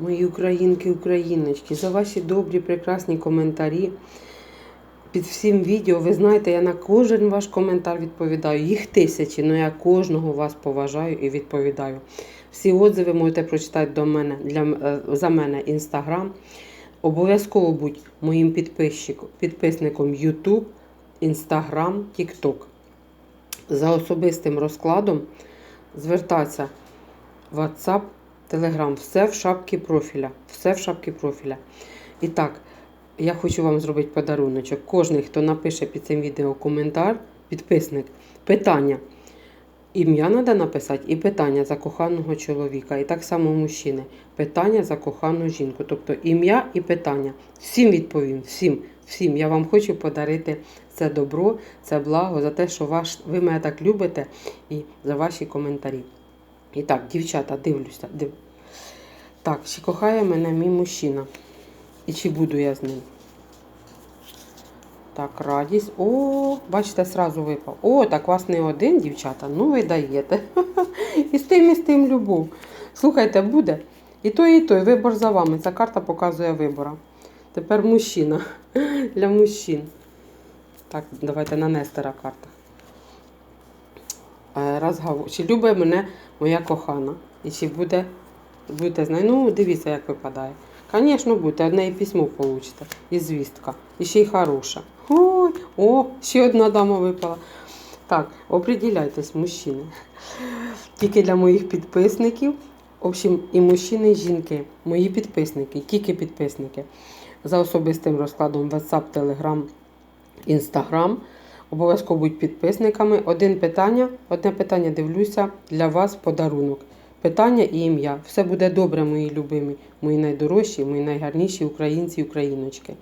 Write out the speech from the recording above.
мої українки, україночки, за ваші добрі, прекрасні коментарі. Під всім відео, ви знаєте, я на кожен ваш коментар відповідаю. Їх тисячі, але я кожного вас поважаю і відповідаю. Всі отзиви можете прочитати до мене для, е, за мене інстаграм. Обов'язково будь моїм підписником YouTube, Instagram, TikTok. За особистим розкладом звертатися в WhatsApp, Telegram. Все в шапці профіля. Все в шапці профіля. І так, я хочу вам зробити подаруночок. Кожний, хто напише під цим відео коментар, підписник, питання. Ім'я треба написати і питання за коханого чоловіка. І так само мужчини. Питання за кохану жінку. Тобто ім'я і питання. Всім відповім, всім, всім. Я вам хочу подарити це добро, це благо за те, що ваш, ви мене так любите і за ваші коментарі. І так, дівчата, дивлюся. Див... Так, чи кохає мене мій мужчина? І чи буду я з ним? Так, радість. О, бачите, сразу випав. О, так вас не один, дівчата. Ну ви даєте. І з тим, і з тим любов. Слухайте, буде. І той, і той. Вибор за вами. Ця карта показує вибора. Тепер мужчина. Для мужчин. Так, давайте на Нестера карта. Е, Розговор. Чи любить мене моя кохана? І чи буде, будете знати? Ну, дивіться, як випадає. Звісно, буде. Одне і письмо получите. І звістка. І ще й хороша. Ой, о, ще одна дама випала. Так, определяйтесь, мужчини. Тільки для моїх підписників. В общем, і мужчини, і жінки. Мої підписники, тільки підписники. За особистим розкладом WhatsApp, Telegram, Instagram. Обов'язково будь підписниками. Один питання, одне питання дивлюся для вас подарунок. Питання і ім'я. Все буде добре, мої любимі, мої найдорожчі, мої найгарніші українці і україночки.